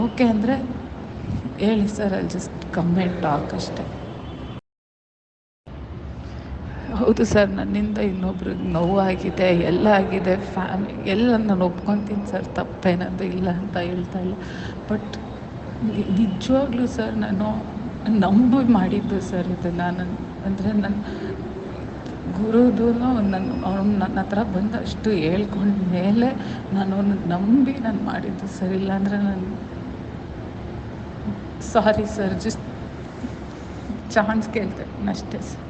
Okay ಅಂದರೆ ಹೇಳಿ sir ಅಲ್ಲಿ ಜಸ್ಟ್ ಕಮೆಂಟ್ ಟಾಕ್ ಅಷ್ಟೇ. ಹೌದು ಸರ್, ನನ್ನಿಂದ ಇನ್ನೊಬ್ರಿಗೆ ನೋವಾಗಿದೆ, ಎಲ್ಲ ಆಗಿದೆ ಫ್ಯಾಮಿ ಎಲ್ಲ ನಾನು ಒಪ್ಕೊತೀನಿ ಸರ್ ತಪ್ಪೇನಂದು ಇಲ್ಲ ಅಂತ ಹೇಳ್ತಾ ಇಲ್ಲ. ಬಟ್ ನಿಜವಾಗ್ಲೂ ಸರ್, ನಾನು ನಂಬಿ ಮಾಡಿದ್ದು ಸರ್ ಇದು ನಾನು. ಅಂದರೆ ನನ್ನ ಗುರುದು ನನ್ನ ಅವ್ನು ನನ್ನ ಹತ್ರ ಬಂದಷ್ಟು ಹೇಳ್ಕೊಂಡ ಮೇಲೆ ನಾನು ನಂಬಿ ನಾನು ಮಾಡಿದ್ದು ಸರ್, ಇಲ್ಲಾಂದರೆ ನಾನು ಸಾರಿ ಸರ್ ಜಸ್ಟ್ ಚಾನ್ಸ್ ಕೇಳ್ತೆ ಅಷ್ಟೇ ಸರ್